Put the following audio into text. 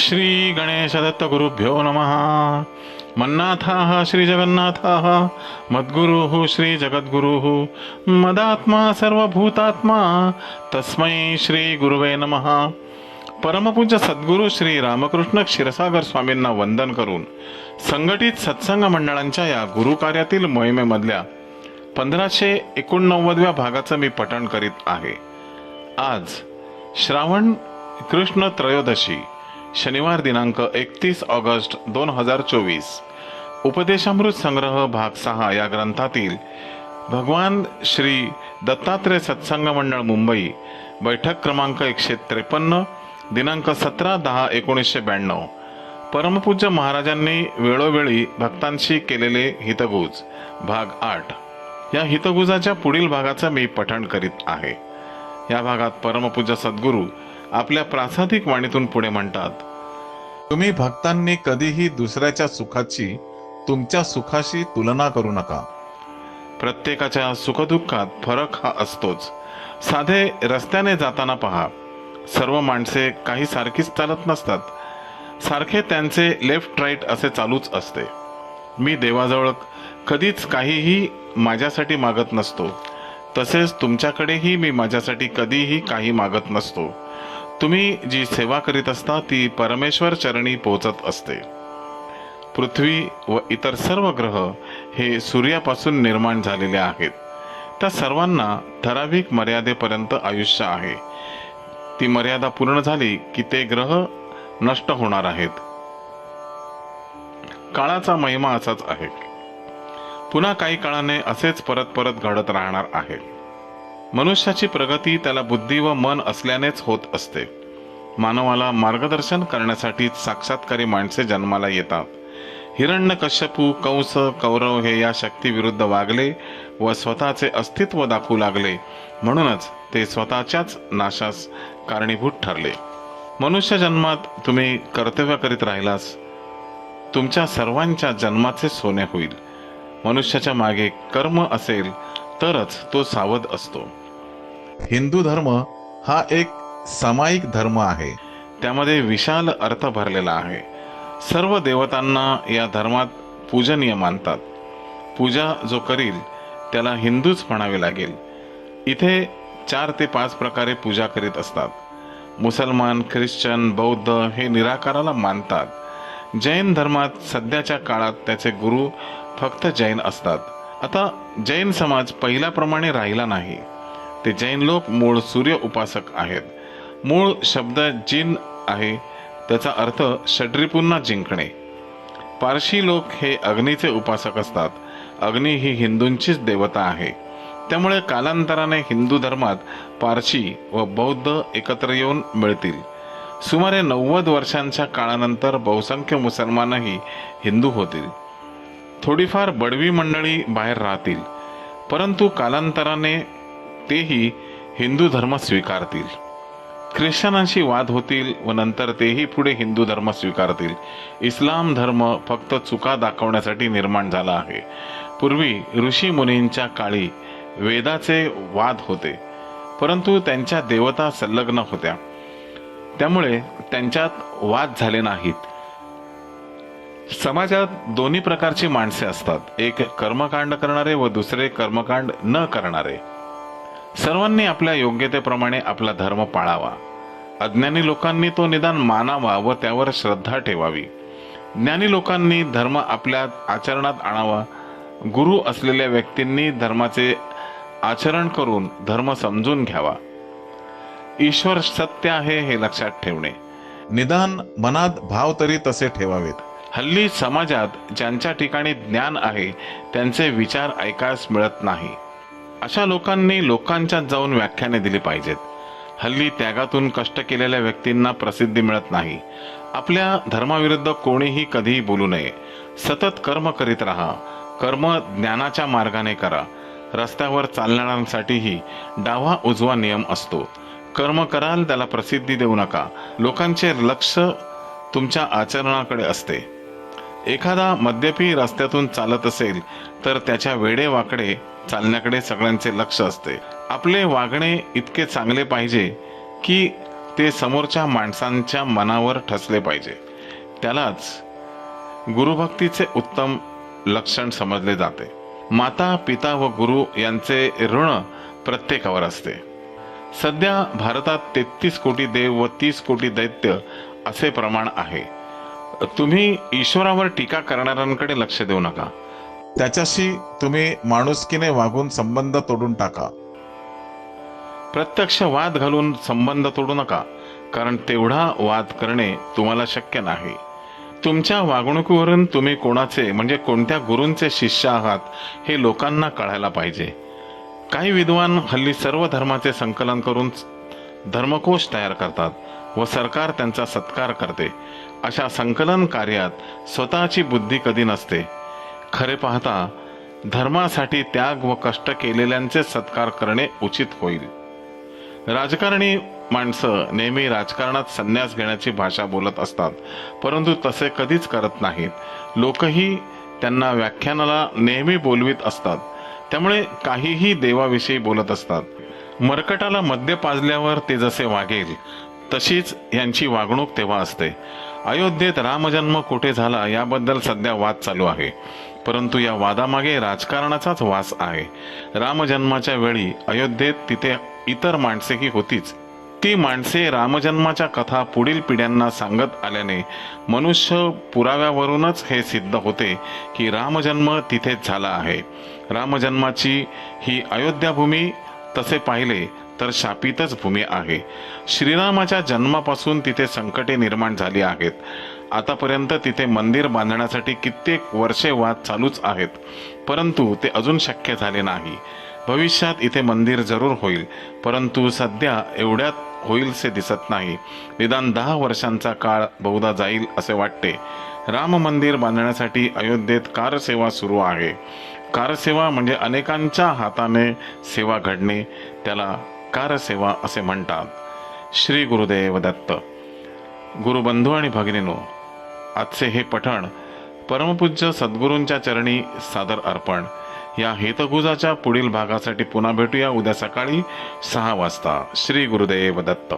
श्रीगणेशदत्तगुरुभ्यो नमः। मन्नाथाः श्रीजगन्नाथाः मद्गुरुः श्रीजगद्गुरुः मदात्मा सर्वभूतात्मा तस्मै श्रीगुरुवे नमः। परमपूज्य सद्गुरू श्री रामकृष्ण क्षीरसागर स्वामींना वंदन करून संघटित सत्संग मंडळांच्या या गुरुकार्यातील मोहिमेमधल्या पंधराशे एकोणनव्वदव्या भागाचं मी पठण करीत आहे. आज श्रावण कृष्ण त्रयोदशी शनिवार दिनांक एकतीस ऑगस्ट दोन हजार चोवीस. उपदेशामृत संग्रह भाग सहा या ग्रंथातील भगवान श्री दत्तात्रय सत्संग मंडळ मुंबई बैठक क्रमांक एकशे त्रेपन्न दिनांक सतरा दहा एकोणीसशे ब्याण्णव. परमपूज्य महाराजांनी वेळोवेळी भक्तांशी केलेले हितगुज भाग आठ. या हितगुजाच्या पुढील भागाचं मी पठण करीत आहे. या भागात परमपूज्य सद्गुरू आपल्या प्रासादिक वाणीतून पुढे म्हणतात तुम्ही भक्तांनी कधीही दुसऱ्याच्या सुखाची तुमच्या सुखाशी तुलना करू नका. प्रत्येकाच्या सुखदुःखात फरक हा असतोच. साधे रस्त्याने जाताना पहा. सर्व माणसे काही सारखीच चालत नसतात. सारखे त्यांचे लेफ्ट राईट असे चालूच असते. मी देवाजवळ कधीच काहीही माझ्यासाठी मागत नसतो. तसेच तुमच्याकडेही मी माझ्यासाठी कधीही काही मागत नसतो. तुम्ही जी सेवा करीत असता ती परमेश्वर चरणी पोचत असते. पृथ्वी व इतर सर्व ग्रह हे सूर्यापासून निर्माण झालेले आहेत. त्या सर्वांना ठराविक मर्यादेपर्यंत आयुष्य आहे. ती मर्यादा पूर्ण झाली की ते ग्रह नष्ट होणार आहेत. काळाचा महिमा असाच आहे. पुन्हा काही काळाने असेच परत परत घडत राहणार आहे. मनुष्याची प्रगती त्याला बुद्धी व मन असल्यानेच होत असते. मानवाला मार्गदर्शन करण्यासाठी साक्षात्कारी माणसे जन्माला येतात. हिरण्यकश्यपू कंस कौरव हे या शक्तीविरुद्ध वागले व स्वतःचे अस्तित्व दाखवू लागले. म्हणूनच ते स्वतःच्याच नाशास कारणीभूत ठरले. मनुष्य जन्मात तुम्ही कर्तव्य करीत राहिलास. तुमच्या सर्वांच्या जन्माचे सोने होईल. मनुष्याच्या मागे कर्म असेल तरच तो सावध असतो. हिंदू धर्म हा एक सामायिक धर्म आहे. त्यामध्ये विशाल अर्थ भरलेला आहे. सर्व देवतांना या धर्मात पूजनीय मानतात. पूजा जो करील त्याला हिंदूच म्हणावे लागेल. इथे चार ते पाच प्रकारे पूजा करीत असतात. मुसलमान ख्रिश्चन बौद्ध हे निराकाराला मानतात. जैन धर्मात सध्याच्या काळात त्याचे गुरु फक्त जैन असतात. आता जैन समाज पहिल्याप्रमाणे राहिला नाही. ते जैन लोक मूळ सूर्य उपासक आहेत. मूळ शब्द जिन आहे त्याचा अर्थ षड्रिपूंना जिंकणे. पारशी लोक हे अग्नीचे उपासक असतात. अग्नी ही हिंदूंचीच देवता आहे. त्यामुळे कालांतराने हिंदू धर्मात पारशी व बौद्ध एकत्र येऊन मिळतील. सुमारे नव्वद वर्षांच्या काळानंतर बहुसंख्य मुसलमानही हिंदू होतील. थोडीफार बडवी मंडळी बाहेर राहतील. परंतु कालांतराने तेही हिंदू धर्म स्वीकारतील. ख्रिश्चनांशी वाद होतील व नंतर तेही पुढे हिंदू धर्म स्वीकारतील. इस्लाम धर्म फक्त चुका दाखवण्यासाठी निर्माण झाला आहे. पूर्वी ऋषी मुनींच्या काळी वेदाचे वाद होते परंतु त्यांच्या देवता संलग्न होत्या. त्यामुळे त्यांच्यात वाद झाले नाहीत. समाजात दोन्ही प्रकारची माणसे असतात एक कर्मकांड करणारे व दुसरे कर्मकांड न करणारे. सर्वांनी आपल्या योग्यतेप्रमाणे आपला धर्म पाळावा. अज्ञानी लोकांनी तो निदान मानावा व त्यावर श्रद्धा ठेवावी. ज्ञानी लोकांनी धर्म आपल्या आचरणात आणावा. गुरु असलेल्या व्यक्तींनी धर्माचे आचरण करून धर्म समजून घ्यावा. ईश्वर सत्य आहे हे लक्षात ठेवणे. निदान मनात भाव तरी तसे ठेवावेत. हल्ली समाजात ज्यांच्या ठिकाणी ज्ञान आहे त्यांचे विचार ऐकायस मिळत नाही. अशा लोकांनी लोकांच्यात जाऊन व्याख्याने दिली पाहिजेत. हल्ली त्यागातून कष्ट केलेल्या व्यक्तींना प्रसिद्धी मिळत नाही. आपल्या धर्माविरुद्ध कोणीही कधीही बोलू नये. सतत कर्म करीत राहा. कर्म ज्ञानाच्या मार्गाने करा. रस्त्यावर चालणाऱ्यांसाठीही डावा उजवा नियम असतो. कर्म कराल त्याला प्रसिद्धी देऊ नका. लोकांचे लक्ष तुमच्या आचरणाकडे असते. एखादा मद्यपी रस्त्यातून चालत असेल तर त्याच्या वेडे वाकडे चालण्याकडे सगळ्यांचे लक्ष असते. आपले वागणे इतके चांगले पाहिजे की ते समोरच्या माणसांच्या मनावर ठसले पाहिजे. त्यालाच गुरुभक्तीचे उत्तम लक्षण समजले जाते. माता पिता व गुरु यांचे ऋण प्रत्येकावर असते. सध्या भारतात तेहतीस कोटी देव व तीस कोटी दैत्य असे प्रमाण आहे. तुम्ही ईश्वरावर टीका करणाऱ्यांकडे लक्ष देऊ नका. त्याच्याशी तुम्ही माणुसकीने वागून संबंध तोडून टाका. प्रत्यक्ष वाद घालून संबंध तोडू नका कारण तेवढा वाद करणे तुम्हाला शक्य नाही. तुमच्या वागणुकीवरून तुम्ही कोणाचे म्हणजे कोणत्या गुरूंचे शिष्य आहात हे लोकांना कळायला पाहिजे. काही विद्वान हल्ली सर्व धर्माचे संकलन करून धर्मकोश तयार करतात. व सरकार त्यांचा सत्कार करते. अशा संकलन कार्यात स्वतःची बुद्धी कधी नसते. खरे पाहता धर्मासाठी त्याग व कष्ट केलेल्यांचे सत्कार करणे उचित होईल. राजकारणी माणसं नेहमी राजकारणात संन्यास घेण्याची भाषा बोलत असतात परंतु तसे कधीच करत नाहीत. लोकही त्यांना व्याख्यानाला नेहमी बोलवीत असतात. त्यामुळे काहीही देवाविषयी बोलत असतात. मरकटाला मद्य पाजल्यावर ते जसे वागेल तशीच यांची वागणूक तेव्हा असते. अयोध्येत रामजन्म कुठे झाला याबद्दल सध्या वाद चालू आहे. परंतु या वादामागे राजकारणाचाच वास आहे. रामजन्माच्या वेळी अयोध्येत तिथे इतर माणसेही होतीच. ती माणसे रामजन्माच्या कथा पुढील पिढ्यांना सांगत आल्याने मनुष्य पुराव्यावरूनच हे सिद्ध होते की रामजन्म तिथेच झाला आहे. रामजन्माची ही अयोध्याभूमी तसे पाहिले तर शापितच भूमी आहे. श्रीरामाच्या जन्मापासून तिथे संकटे निर्माण झाली आहेत. आतापर्यंत तिथे मंदिर बांधण्यासाठी कित्येक वर्षे वाद चालूच आहेत. परंतु ते अजून शक्य झाले नाही. भविष्यात इथे मंदिर जरूर होईल परंतु सध्या एवढ्यात होईलसे दिसत नाही. निदान दहा वर्षांचा काळ बहुधा जाईल असे वाटते. राम मंदिर बांधण्यासाठी अयोध्येत कारसेवा सुरू आहे. कारसेवा म्हणजे अनेकांच्या हाताने सेवा घडणे त्याला कारसेवा असे म्हणतात. श्री गुरुदेव दत्त. गुरुबंधू आणि भगिनीनो आजचे हे पठण परमपूज्य सद्गुरूंच्या चरणी सादर अर्पण. या हेतगुजाच्या पुढील भागासाठी पुन्हा भेटूया उद्या सकाळी सहा वाजता. श्री गुरुदेव दत्त.